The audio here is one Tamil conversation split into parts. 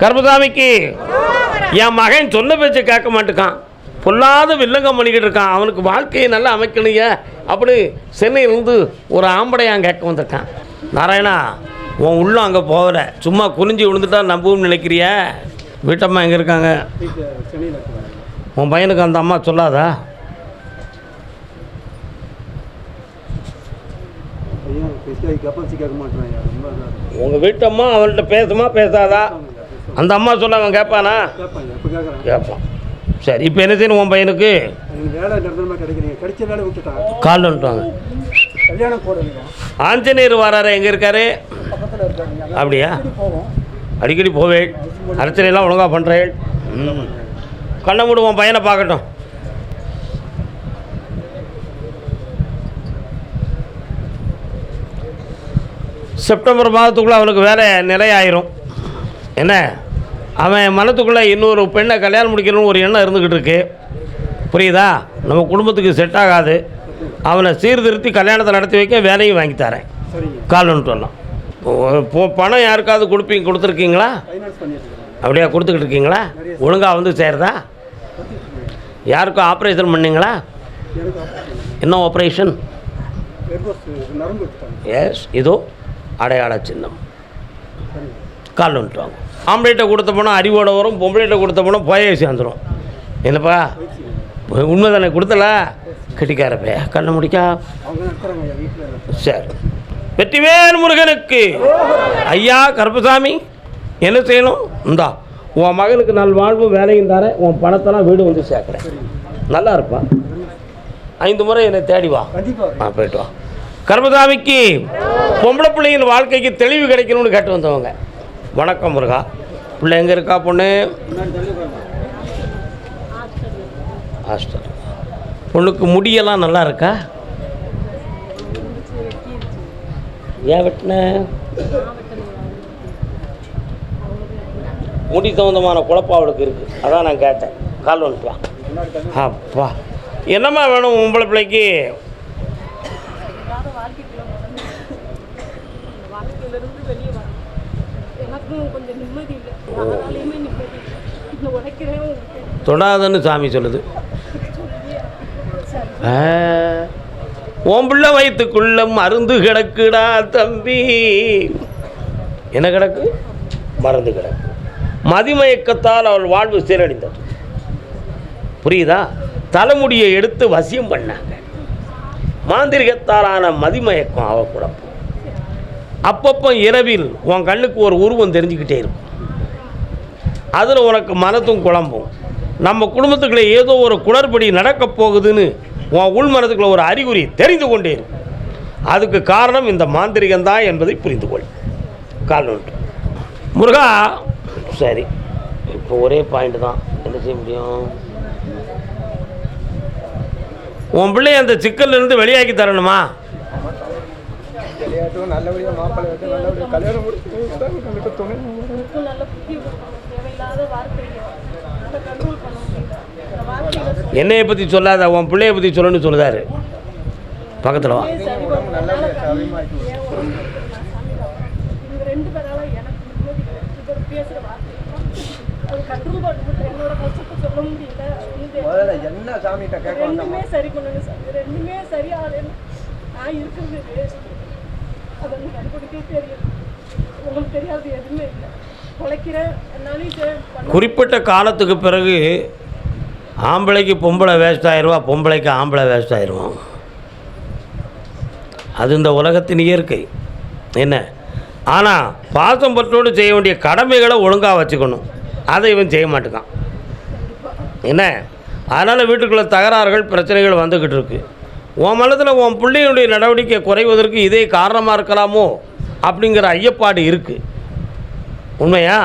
கருப்பசாமிக்கு என் மகன் சொன்ன பேச்சு கேட்க மாட்டேக்கான். பொல்லாத வில்லங்கம் பண்ணிக்கிட்டு இருக்கான். அவனுக்கு வாழ்க்கையை நல்லா அமைக்கணுங்க அப்படி சென்னையிலேருந்து ஒரு ஆம்படையான் கேட்க வந்திருக்கான். நாராயணா உன் உள்ளம் அங்கே போகல. சும்மா குறிஞ்சி விழுந்துட்டா நம்புவோம்னு நினைக்கிறிய? வீட்டம்மா எங்கே இருக்காங்க? உன் பையனுக்கு அந்த அம்மா சொல்லாதா? உங்கள் வீட்டம்மா அவன்கிட்ட பேசுமா பேசாதா? அந்த அம்மா சொல்ல அவன் கேட்பானா கேட்பான் சரி இப்போ என்ன செய்யணும் உன் பையனுக்கு? கால் வந்துட்டாங்க ஆஞ்சநேயர் வராரு எங்கே இருக்காரு? அப்படியா? அடிக்கடி போவேன் அர்ச்சனையெல்லாம் ஒழுங்காக பண்ணுறேன் கண்ணை மூடு உன் பையனை பார்க்கட்டும். செப்டம்பர் மாதத்துக்குள்ளே அவனுக்கு வேலை நிலையாயிரும். என்ன? அவன் மனத்துக்குள்ளே இன்னொரு பெண்ணை கல்யாணம் முடிக்கணும்னு ஒரு எண்ணம் இருந்துக்கிட்டு இருக்கு. புரியுதா? நம்ம குடும்பத்துக்கு செட் ஆகாது. அவனை சீர்திருத்தி கல்யாணத்தை நடத்தி வைக்க வேலையும் வாங்கி தரேன். சரிங்க கால் வந்துட்டு வரலாம். பணம் யாருக்காவது கொடுப்பீங்க கொடுத்துருக்கீங்களா? அப்படியா அப்படியே கொடுத்துக்கிட்டு இருக்கீங்களா? ஒழுங்காக வந்து சேருதா யாருக்கும் ஆப்ரேஷன் பண்ணீங்களா? என்ன ஆப்ரேஷன் எஸ் இதோ அடையாள சின்னம். கால் வந்துட்டு வாங்க. ஆம்பளைட்ட கொடுத்த போனால் அறிவோட வரும் பொம்பளைட்ட கொடுத்த போனால் போய சேர்ந்துடும் என்னப்பா? உண்மை தானே கொடுத்தல கெட்டிக்காரப்பே கண்ணை முடிக்கா. சரி. வெற்றிவேல் முருகனுக்கு. ஐயா கருப்பசாமி என்ன செய்யணும்? இந்தா உன் மகனுக்கு நல் வாழ்வு வேலையும் தரேன் உன் பணத்தெல்லாம் வீடு வந்து சேர்க்குறேன். நல்லா இருப்பான் ஐந்து முறை என்னை தேடி வா. ஆ போயிட்டு வா. கருப்பசாமிக்கு பொம்பளை பிள்ளைங்க வாழ்க்கைக்கு தெளிவு கிடைக்கணும்னு கேட்டு வந்தவங்க. வணக்கம் முருகா. பிள்ளை எங்கே இருக்கா பொண்ணு? ஹாஸ்டல். பொண்ணுக்கு முடியெல்லாம் நல்லா இருக்கா? ஏன் வெட்டின? முடி சம்மந்தமான குழப்பம் அவளுக்கு இருக்குது அதான் நான் கேட்டேன். கால் தள்ளி. அப்பா. என்னம்மா வேணும் உங்களை பிள்ளைக்கு? எனக்கும் கொஞ்சம் நிம்மதி இல்லை. யாராலையுமே நிம்மதி இல்லை. இந்த உழைக்கிறேன் தொடாதன்னு சாமி சொல்லுது. உன் பிள்ளை வயிற்றுக்குள்ள மருந்து கிடக்குடா தம்பி. என்ன கிடக்கு? மருந்து கிடக்கு. மதிமயக்கத்தால் அவள் வாழ்வு சீரழிந்தது. புரியுதா? தலைமுடியை எடுத்து வசியம் பண்ணாங்க. மாந்திரிகத்தாலான மதிமயக்கம் அவ குழப்பம் அப்பப்போ இரவில் உன் கண்ணுக்கு ஒரு உருவம் தெரிஞ்சுக்கிட்டே இருக்கும். அதில் உனக்கு மனத்தும் குழம்பும். நம்ம குடும்பத்துக்குள்ளே ஏதோ ஒரு குளறுபடி நடக்கப் போகுதுன்னு உன் உள் ஒரு அறிகுறி தெரிந்து கொண்டே இருக்கும் அதுக்கு காரணம் இந்த மாந்திரிகம் தான் என்பதை புரிந்து கொள். கால் முருகா சரி இப்போ ஒரே பாயிண்ட் தான். என்ன செய்ய முடியும்? உன் பிள்ளை அந்த சிக்கல்லேருந்து வெளியாக்கி தரணுமா? விளையாட்டும் நல்லபடியாக மாப்பிள்ளை வந்து நல்லபடியாக கல்யாணம் முடிச்சு துணை வாழ்க்கையில சொல்லி என்னைய பற்றி சொல்லாத உன் பிள்ளைய பற்றி சொல்லணும்னு சொல்லுதாரு. பக்கத்தில் வா. சாமி என்ன கேட்க ரெண்டுமே சரி பண்ணுங்க சார் ரெண்டுமே சரியாகலன்னு நான் இருக்கிறது அது வந்து கண்டுபிடிக்கே தெரியும் உங்களுக்கு தெரியாது எதுவுமே இல்லை. உழைக்கிறேன் குறிப்பிட்ட காலத்துக்கு பிறகு ஆம்பளைக்கு பொம்பளை வேஸ்ட் ஆயிடுவா பொம்பளைக்கு ஆம்பளை வேஸ்ட் ஆயிடுவான் அது இந்த உலகத்தின் இயற்கை. என்ன? ஆனால் பாசம் பற்றோடு செய்ய வேண்டிய கடமைகளை ஒழுங்காக வச்சுக்கணும். அதை இவன் செய்ய மாட்டேங்கான் என்ன? அதனால் வீட்டுக்குள்ளே தகராறுகள் பிரச்சனைகள் வந்துக்கிட்டு இருக்குது உன் மனதில் உன் பிள்ளையுடைய நடவடிக்கை குறைவதற்கு இதே காரணமாக இருக்கலாமோ அப்படிங்கிற ஐயப்பாடு இருக்குது உண்மையா?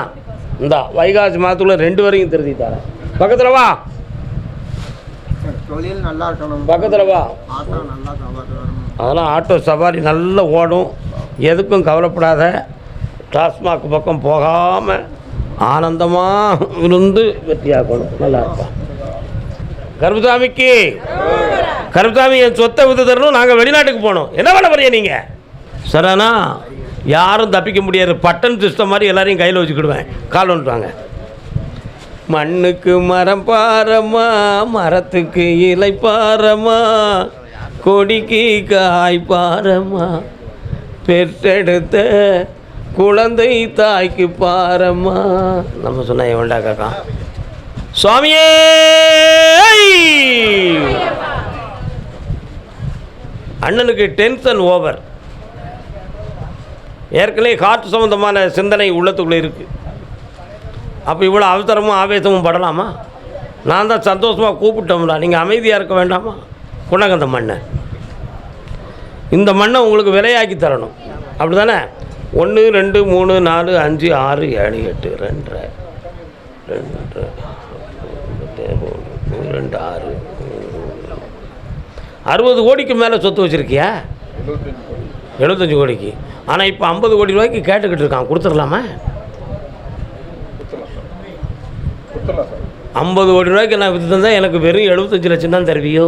இந்தா வைகாசி மாதத்துக்குள்ள ரெண்டு வரையும் திருத்தி தரேன். பக்கத்தில் வா. தொழில் நல்லா இருக்கணும். பக்கத்தில் வா. அதெல்லாம் ஆட்டோ சவாரி நல்லா ஓடும். எதுக்கும் கவலைப்படாத. டாஸ்மாக் பக்கம் போகாமல் ஆனந்தமாக இருந்து வெற்றியாக்கணும் நல்லா இருப்பான் கருப்புசாமிக்கு. கருப்புசாமி என் சொத்தை வித்து தரணும் நாங்கள் வெளிநாட்டுக்கு போகணும் என்ன பண்ண போறீங்க நீங்கள் சரிண்ணா யாரும் தப்பிக்க முடியாது. பட்டன் சிஸ்டம் மாதிரி எல்லாரையும் கையில் வச்சுக்கிடுவேன். கால் வந்துட்டாங்க மண்ணுக்கு மரம் பாரமா மரத்துக்கு இலை பாரமா கொடிக்கு காய் பாரமா பெற்றெடுத்த குழந்தை தாய்க்கு பாரமா. நம்ம சொன்ன எவன்டா காக்கா சுவாமியே! அண்ணனுக்கு டென்ஷன் ஓவர் ஏற்கனவே காற்று சம்மந்தமான சிந்தனை உள்ளத்துக்குள்ளே இருக்குது அப்போ இவ்வளோ அவசரமும் ஆவேசமும் படலாமா? நான் தான் சந்தோஷமாக கூப்பிட்டோம்ல நீங்கள் அமைதியாக இருக்க வேண்டாமா? குணகந்த மண்ணை. இந்த மண்ணை உங்களுக்கு விலையாக்கி தரணும். அப்படி தானே ஒன்று ரெண்டு மூணு நாலு அஞ்சு ஆறு ஏழு எட்டு ரெண்டு ரெண்டு ரெண்டு ஆறு அறுபது கோடிக்கு மேலே சொத்து வச்சுருக்கியா? எழுபத்தஞ்சு கோடிக்கு. ஆனால் இப்போ ஐம்பது கோடி ரூபாய்க்கு கேட்டுக்கிட்டு இருக்கான். கொடுத்துடலாமா? ஐம்பது கோடி ரூபாய்க்கு நான் விற்று தந்தால் எனக்கு வெறும் எழுபத்தஞ்சு லட்சம் தான் தருவியோ?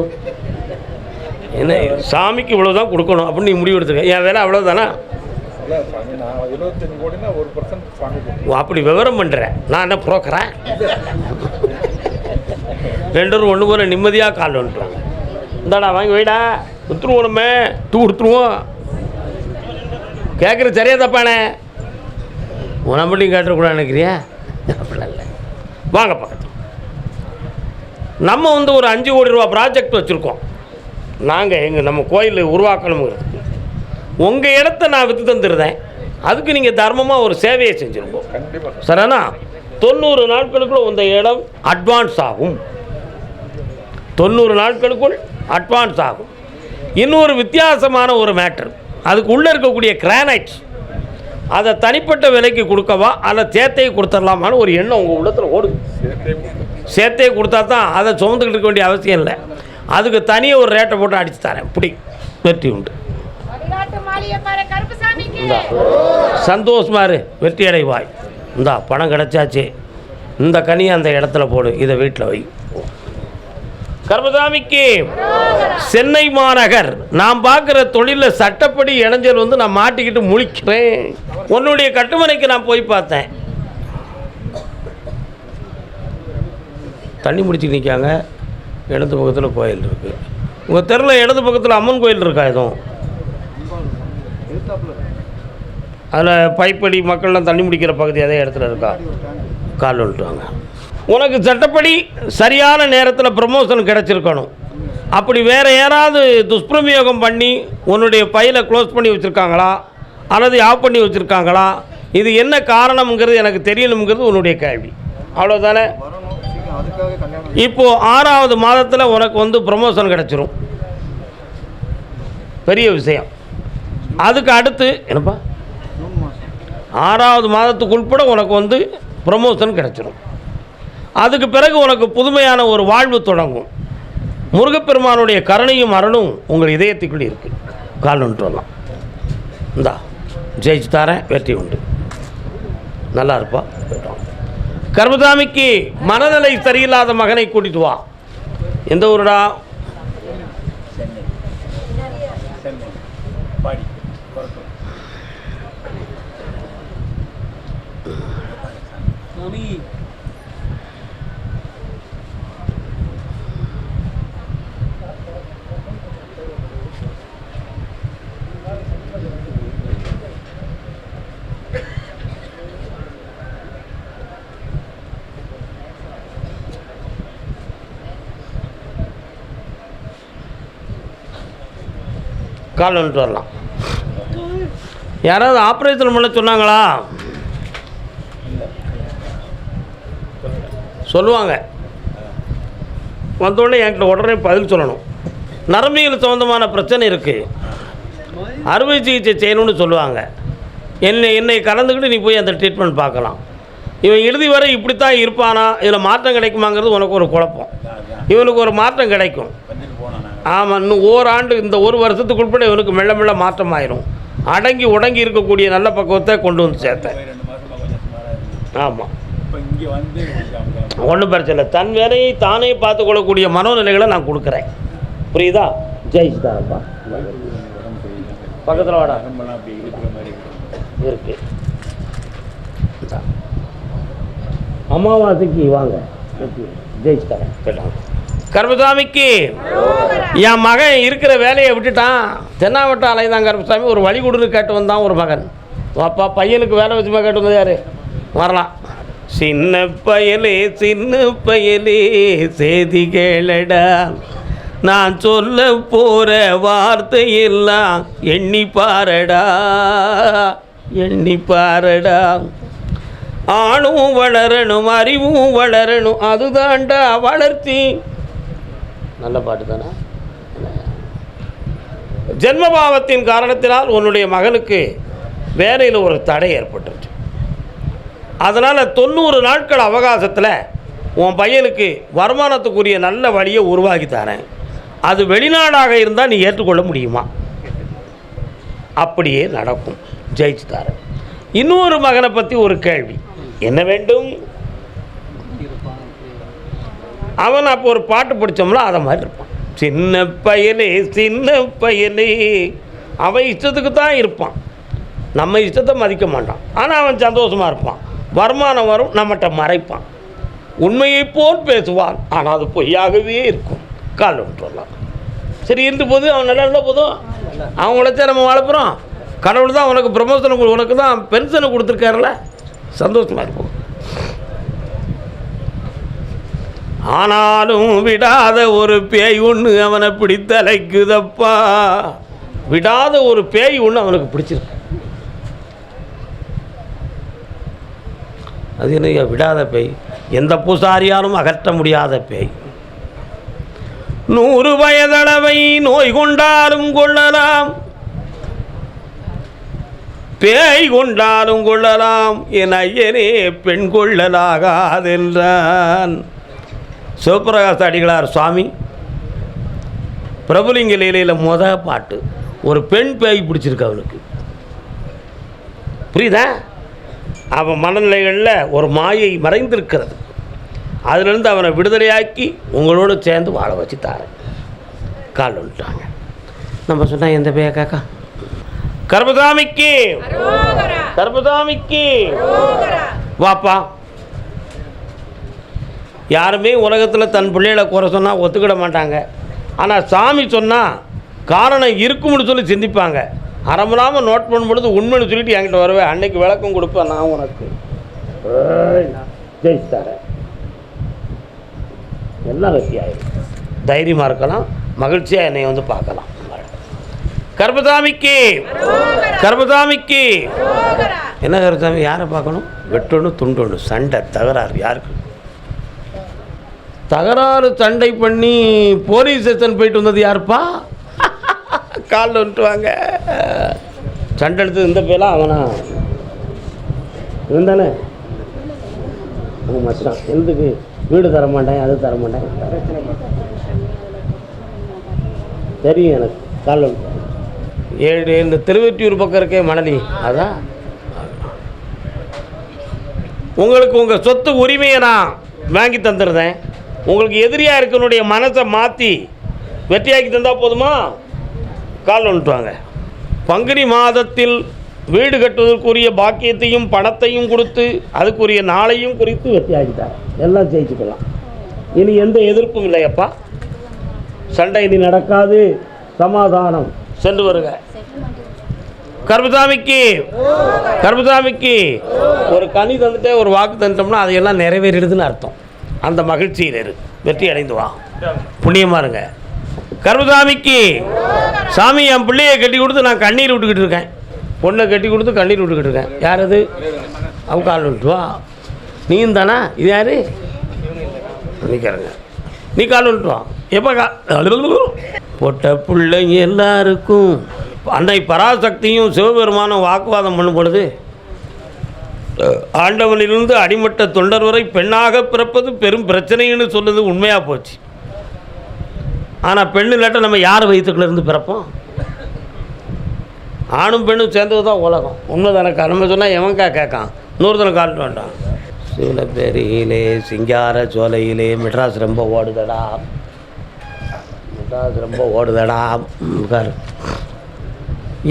என்ன சாமிக்கு இவ்வளோ தான் கொடுக்கணும். அப்படின்னு நீ முடிவு எடுத்துக்க. என் வேலை அவ்வளோ தானே ஓ, அப்படி விவரம் பண்ணுறேன் நான் என்ன புரோக்கரா? ரெண்டு ஒன்று போல நிம்மதியாக கால் வந்துட்டுவாங்க இந்தாடா வாங்கி வைடா. விற்றுருவோம் நம்ம டூ கொடுத்துருவோம் கேட்குறது சரியா தப்பானே? உன மட்டும் கேட்டுக்கூடாது நினைக்கிறியா? அப்படிலாம் இல்லை. வாங்க பக்கத்தில் நம்ம வந்து ஒரு அஞ்சு கோடி ரூபா ப்ராஜெக்ட் வச்சுருக்கோம். நாங்கள் எங்கள் நம்ம கோயில் உருவாக்கணுங்கிறதுக்கு உங்கள் இடத்த நான் விற்று தந்துருந்தேன். அதுக்கு நீங்கள் தர்மமாக ஒரு சேவையை சார் சரிண்ணா தொண்ணூறு நாட்களுக்குள்ள இந்த இடம் அட்வான்ஸ் ஆகும். தொண்ணூறு நாட்களுக்குள் அட்வான்ஸ் ஆகும். இன்னொரு வித்தியாசமான ஒரு மேட்டர் அதுக்கு உள்ளே இருக்கக்கூடிய கிரானைட் அதை தனிப்பட்ட விலைக்கு கொடுக்கவா? அல்ல சேர்த்தையை கொடுத்துடலாமான்னு ஒரு எண்ணம் உங்கள் உள்ளத்தில் ஓடுது. சேர்த்தே கொடுத்தா தான் அதை சுமந்துக்கிட்டு இருக்க வேண்டிய அவசியம் இல்லை. அதுக்கு தனியாக ஒரு ரேட்டை போட்டு அடிச்சு தரேன். பிடி. வெற்றி உண்டு. இந்தா. சந்தோஷமா இரு. வெற்றி அடைவாய். இந்தா பணம் கிடச்சாச்சு. இந்த கனியை அந்த இடத்துல போடு. இதை வீட்டில் வை. கர்மசாமிக்கு. சென்னை மாநகர். நான் பார்க்குற தொழிலில் சட்டப்படி இளைஞர் வந்து நான் மாட்டிக்கிட்டு முழிக்கிறேன். உன்னுடைய கட்டுமனைக்கு நான் போய் பார்த்தேன். தண்ணி முடிச்சு நிற்காங்க இடது பக்கத்தில் கோயில் இருக்குது உங்கள் தெருவில் இடது பக்கத்தில் அம்மன் கோயில் இருக்கா எதுவும் அதில் பைப்படி மக்கள்லாம் தண்ணி முடிக்கிற பகுதி அதே இடத்துல இருக்கா? கால் வந்துட்டுவாங்க உனக்கு சட்டப்படி சரியான நேரத்தில் ப்ரமோஷன் கிடச்சிருக்கணும். அப்படி வேறு யாராவது துஷ்பிரமயோகம் பண்ணி உன்னுடைய பையில க்ளோஸ் பண்ணி வச்சுருக்காங்களா? அல்லது ஆஃப் பண்ணி வச்சுருக்காங்களா? இது என்ன காரணம்ங்கிறது எனக்கு தெரியணுங்கிறது உன்னுடைய கேள்வி. அவ்வளோதானே இப்போது ஆறாவது மாதத்தில் உனக்கு வந்து ப்ரமோஷன் கிடச்சிரும். பெரிய விஷயம். அதுக்கு அடுத்து என்னப்பா? ஆறாவது மாதத்துக்கு உட்பட உனக்கு வந்து ப்ரமோஷன் கிடச்சிரும். அதுக்கு பிறகு உனக்கு புதுமையான ஒரு வாழ்வு தொடங்கும். முருகப்பெருமானுடைய கருணையும் அருணும் உங்கள் இதயத்துக்குள்ளே இருக்குது கால் ஒன்று வரலாம். இந்தா ஜெயிச்சு தாரேன் வெற்றி உண்டு. நல்லா இருப்பா. கர்மதாமிக்கு மனநிலை சரியில்லாத மகனை கூட்டிட்டு வா. எந்த ஊருடா? கால் வந்துட்டு வரலாம். யாராவது ஆப்ரேஷன் பண்ண சொன்னாங்களா? சொல்லுவாங்க. வந்தோடனே என்கிட்ட உடனே பதில் சொல்லணும். நரம்பியல் சம்மந்தமான பிரச்சனை இருக்குது அறுவை சிகிச்சை செய்யணும்னு சொல்லுவாங்க. என்னை என்னை கலந்துக்கிட்டு நீ போய் அந்த ட்ரீட்மெண்ட் பார்க்கலாம். இவன் இறுதி வரை இப்படித்தான் இருப்பானா? இதில் மாற்றம் கிடைக்குமாங்கிறது உனக்கு ஒரு குழப்பம். இவனுக்கு ஒரு மாற்றம் கிடைக்கும். ஆமாம் இன்னும் ஓராண்டு இந்த ஒரு வருஷத்துக்குள்பட இவனுக்கு மெல்ல மெல்ல மாற்றம் ஆயிரும் அடங்கி உடங்கி இருக்கக்கூடிய நல்ல பக்குவத்தை கொண்டு வந்து சேர்த்தேன். ஆமாம் இங்கே வந்து ஒன்றும் பிரச்சனை இல்லை. தன் வேலையை தானே பார்த்து கொள்ளக்கூடிய மனோநிலைகளை நான் கொடுக்குறேன். புரியுதா? ஜெயிச்சுதாப்பா பக்கத்தில் வாடா. இருக்கு. அமாவாசைக்கு வாங்க. ஜெயிச்சுட்டாங்க கேட்டாங்க. கருப்பசாமிக்கு என் மகன் இருக்கிற வேலையை விட்டுட்டான். தென்னாவட்டம் அலைதான் கருப்பசாமி ஒரு வழி கொடுன்னு கேட்டு வந்தான் ஒரு மகன். அப்பா பையனுக்கு வேலை வச்சு கேட்டு வந்தது யாரு? வரலாம். சின்ன பயலே சின்ன பயலே செய்தி கேளடா. நான் சொல்ல போற வார்த்தையெல்லாம் எண்ணி பாரடா. எண்ணி பாரடா. ஆணும் வளரணும் அறிவும் வளரணும். அதுதான்டா வளர்ச்சி. நல்ல பாட்டு தானே? ஜென்மபாவத்தின் காரணத்தினால் உன்னுடைய மகனுக்கு வேலையில் ஒரு தடை ஏற்பட்டுருச்சு. அதனால் தொண்ணூறு நாட்கள் அவகாசத்தில் உன் பையனுக்கு வருமானத்துக்குரிய நல்ல வழியை உருவாக்கி தரேன். அது வெளிநாடாக இருந்தால் நீ ஏற்றுக்கொள்ள முடியுமா? அப்படியே நடக்கும். ஜெயிச்சு தரேன். இன்னொரு மகனை பற்றி ஒரு கேள்வி. என்ன வேண்டும்? அவன் அப்போ ஒரு பாட்டு பிடிச்சோம்னா அதை மாதிரி இருப்பான். சின்ன பையனே சின்ன பையனே. அவன் இஷ்டத்துக்கு தான் இருப்பான். நம்ம இஷ்டத்தை மதிக்க மாட்டான். ஆனால் அவன் சந்தோஷமாக இருப்பான். வருமானம் வரும் நம்மகிட்ட மறைப்பான். உண்மையை போல் பேசுவான். ஆனால் அது பொய்யாகவே இருக்கும். கால் விட்டுறலாம் சரி இருந்து போது அவன் நல்லா இருந்தால் போதும். அவங்களச்சே நம்ம வளர்ப்புறோம் கடவுள் தான் உனக்கு ப்ரமோஷனை கொடு- உனக்கு தான் பென்ஷனை கொடுத்துருக்காருல சந்தோஷமாக இருப்போம். ஆனாலும் விடாத ஒரு பேய் ஒன்று அவனை பிடித்தலைக்குதப்பா. விடாத ஒரு பேய் ஒன்று அவனுக்கு பிடிச்சிருக்கு. அது என்ன விடாத பேய்? எந்த பூசாரியாலும் அகற்ற முடியாத பேய். நூறு வயதளவை நோய் கொண்டாலும் கொள்ளலாம். பேய் கொண்டாலும் கொள்ளலாம். என் ஐயனே பெண் கொள்ளலாகாதென்றான். சிவபிரகாச அடிகளார் சுவாமி. பிரபுலிங்க லீலையில் முத பாட்டு ஒரு பெண் பேய் பிடிச்சிருக்கு அவனுக்கு. புரியுதா? அவன் மனநிலைகளில் ஒரு மாயை மறைந்திருக்கிறது. அதிலிருந்து அவனை விடுதலையாக்கி உங்களோடு சேர்ந்து வாழ வச்சு தாரேன் கால் வந்துட்டாங்க நம்ம சொன்னால் எந்த பேய காக்கா? கர்மசாமிக்கு கர்மசாமிக்கு வாப்பா. யாருமே உலகத்தில் தன் பிள்ளைகளை குறை சொன்னால் ஒத்துக்கிட மாட்டாங்க. ஆனால் சாமி சொன்னால் காரணம் இருக்கும்னு சொல்லி சிந்திப்பாங்க. அறமலாமல் நோட் பண்ணும்பொழுது உண்மைன்னு சொல்லிட்டு என்கிட்ட வருவேன். அன்னைக்கு விளக்கம் கொடுப்பேன் நான் உனக்கு. ஏய், ஜெயிச்சு தரேன் எல்லாம் வெற்றி ஆயிடும் தைரியமாக இருக்கலாம். மகிழ்ச்சியாக என்னை வந்து பார்க்கலாம். கர்பசாமிக்கு கர்பசாமிக்கு என்ன கருத்தாமி யாரை பார்க்கணும்? வெட்டொன்று துண்டொன்று சண்டை தகராறு யாருக்கு? தகராறு சண்டை பண்ணி போலீஸ் ஸ்டேஷன் போயிட்டு வந்தது யாருப்பா? காலில் வந்துட்டு வாங்க. சண்டை எடுத்தது இந்த பேலாம் அவனா? இவன் தானே? உங்கள் மச்சான் எதுக்கு? வீடு தர மாட்டேன் அது தர மாட்டேன். தெரியும் எனக்கு காலில். ஏழு இந்த திருவெற்றியூர் பக்கம் இருக்கே மணலி. அதான் உங்களுக்கு உங்கள் சொத்து உரிமையை நான் வாங்கி தந்துடுறேன். உங்களுக்கு எதிரியாக இருக்கனுடைய மனசை மாற்றி வெற்றியாக்கி தந்தால் போதுமா? கால் வந்துட்டுவாங்க பங்குனி மாதத்தில் வீடு கட்டுவதற்குரிய பாக்கியத்தையும் பணத்தையும் கொடுத்து அதுக்குரிய நாளையும் குறித்து வெற்றியாக்கிட்டார். எல்லாம் ஜெயிச்சுக்கலாம். இனி எந்த எதிர்ப்பும் இல்லையப்பா. சண்டை இனி நடக்காது. சமாதானம். சென்று வருக. கர்பசாமிக்கு கர்பசாமிக்கு ஒரு கனி தந்துட்டே ஒரு வாக்கு தந்துட்டோம்னா அதையெல்லாம் நிறைவேறிடுதுன்னு அர்த்தம். அந்த மகிழ்ச்சியில் இரு. வெற்றி அடைந்து வா. புண்ணியமாக இருங்க. கருபசாமிக்கு சாமி என் பிள்ளையை கட்டி கொடுத்து நான் கண்ணீர் விட்டுக்கிட்டு இருக்கேன். பொண்ணை கட்டி கொடுத்து கண்ணீர் விட்டுக்கிட்டு இருக்கேன். யார் அது? அவங்க கால் விட்டு வா. நீயும் தானா? இது யாரு? நிற்கிறேங்க நீ கால் விட்டு வா. எப்போ கா பொட்ட பிள்ளைங்க எல்லாருக்கும். அன்னை பராசக்தியும் சிவபெருமானும் வாக்குவாதம் பண்ணும் பொழுது ஆண்டவனிலிருந்து அடிமட்ட தொண்டர் வரை பெண்ணாக பிறப்பது பெரும் பிரச்சனைன்னு சொல்லுது உண்மையாக போச்சு. ஆனால் பெண்ணு இல்லாட்ட நம்ம யார் வயிற்றுக்குள்ள இருந்து பிறப்போம்? ஆணும் பெண்ணும் சேர்ந்தது தான் உலகம். உண்மை தானக்கா நம்ம சொன்னால் எவன்கா கேட்கான்? இன்னொருத்தனை காட்ட வேண்டாம். சிவனப்பேரியிலே சிங்கார சோலையிலே மெட்ராஸ் ரொம்ப ஓடுதடா. மெட்ராஸ் ரொம்ப ஓடுதடா.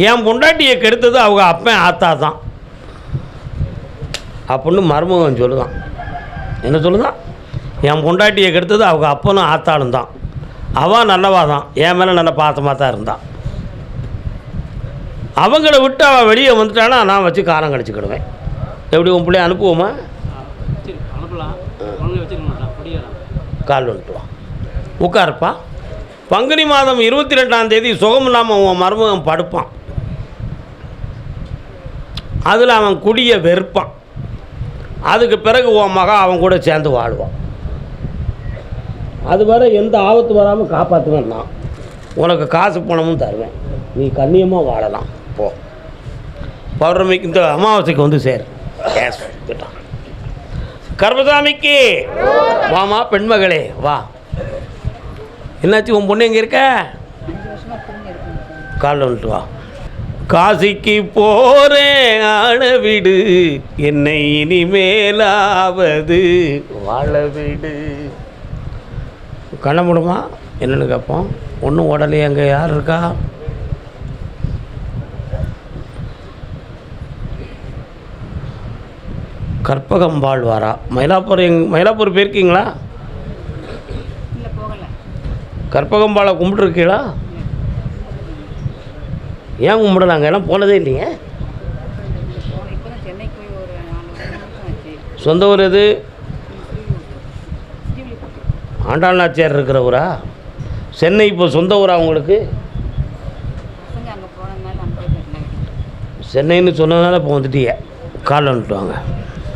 என் பொண்டாட்டியை கெடுத்தது அவங்க அப்பன் ஆத்தா தான். அப்படின்னு மருமகன் சொல்லுதான். என்ன சொல்லுதான்? என் பொண்டாட்டியை கெடுத்தது அவங்க அப்பனும் ஆத்தாளும் தான். அவன் நல்லவா தான். என் மேலே நல்ல பாசமாக தான் இருந்தான் அவங்கள விட்டு அவன் வெளியே வந்துட்டானா நான் வச்சு காரம் கழிச்சுக்கிடுவேன். எப்படி உன் பிள்ளைய அனுப்புவோமா? கால் வந்துட்டுவான் உட்காருப்பா. பங்குனி மாதம் இருபத்தி ரெண்டாம் தேதி சுகம் இல்லாமல் உன் மருமகன் படுப்பான். அதில் அவன் குடியை வெறுப்பான். அதுக்கு பிறகு உன் மகன் அவன் கூட சேர்ந்து வாழ்வான். அது வர எந்த ஆபத்து வராமல் காப்பாற்றுவேன் நான். உனக்கு காசு பணமும் தருவேன். நீ கண்ணியமாக வாழலாம். போ. பௌர்ணமிக்கு இந்த அமாவாசைக்கு வந்து சேர். கேஸ் கர்மசாமிக்கு. வாமா பெண்மகளே வா. என்னாச்சு உன் பொண்ணு எங்கே இருக்க? காலில் வந்துட்டு வா. காசிக்கு போறேன் ஆள விடு. என்னை இனிமேலாவது வாழ விடு. கண்ண முடியுமா என்னென்னு கேட்போம். ஒன்றும் உடலையே அங்கே யார் இருக்கா? கற்பகம் வாழ்வாரா? மயிலாப்பூர் எங் மயிலாப்பூர் போயிருக்கீங்களா? கற்பகம்பாலை கும்பிட்டுருக்கீங்களா ஏன் கும்பிடலாங்க எல்லாம் போனதே இல்லையே போனேன் இப்போ தான் சென்னைக்கு போய் ஒரு நாலு வருஷம் ஆச்சு சொந்த ஊர் எது? ஆண்டாள் நாச்சியார் இருக்கிற ஊரா? சென்னை இப்போ சொந்த ஊரா உங்களுக்கு? சென்னைன்னு சொன்னதுனால இப்போ வந்துட்டீங்க. காலில் வந்துட்டு வாங்க.